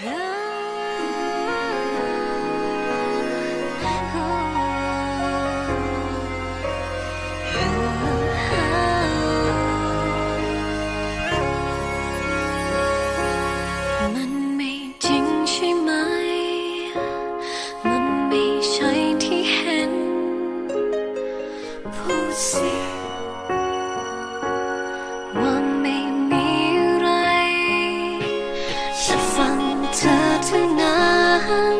Yeah. ัน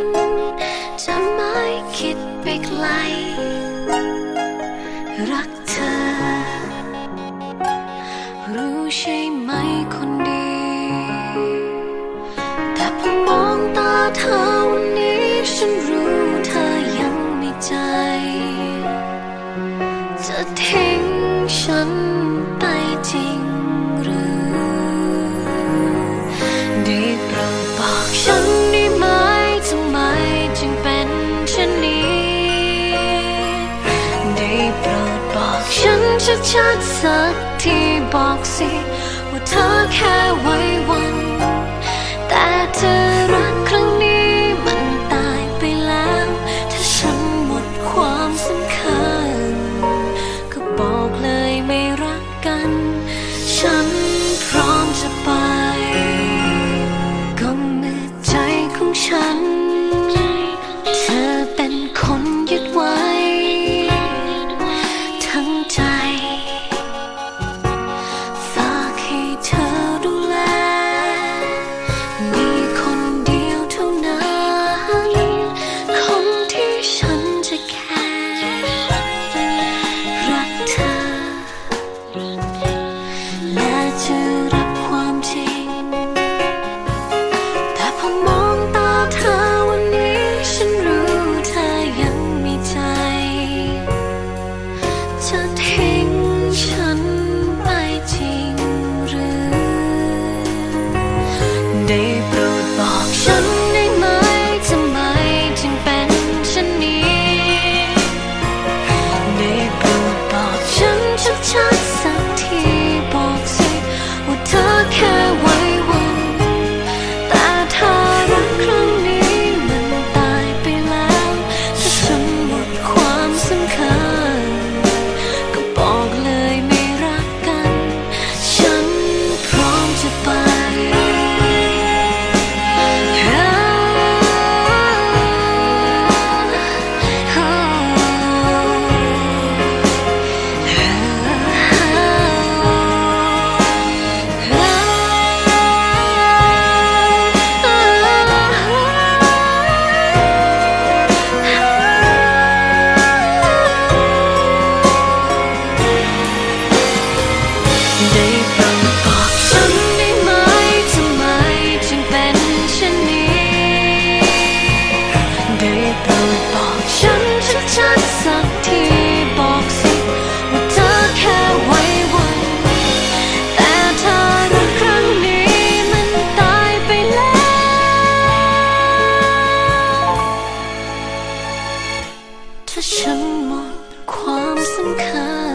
จะไม่คิดไปไกล รักเธอ รู้ใช่ไหมคนดี แต่พอมองตาเธอวันนี้ ฉันรู้เธอยังไม่ใจ จะทิ้งฉันไปจริง ชัดสักทีบอกสิว่าเธอแค่ไว้วัน แต่เธอรักครั้งนี้มันตายไปแล้ว ถ้าฉันหมดความสำคัญ ก็บอกเลยไม่รักกัน ฉันพร้อมจะไป ก็เมื่อใจของฉัน ง ถ้าฉันหมดความสำคัญ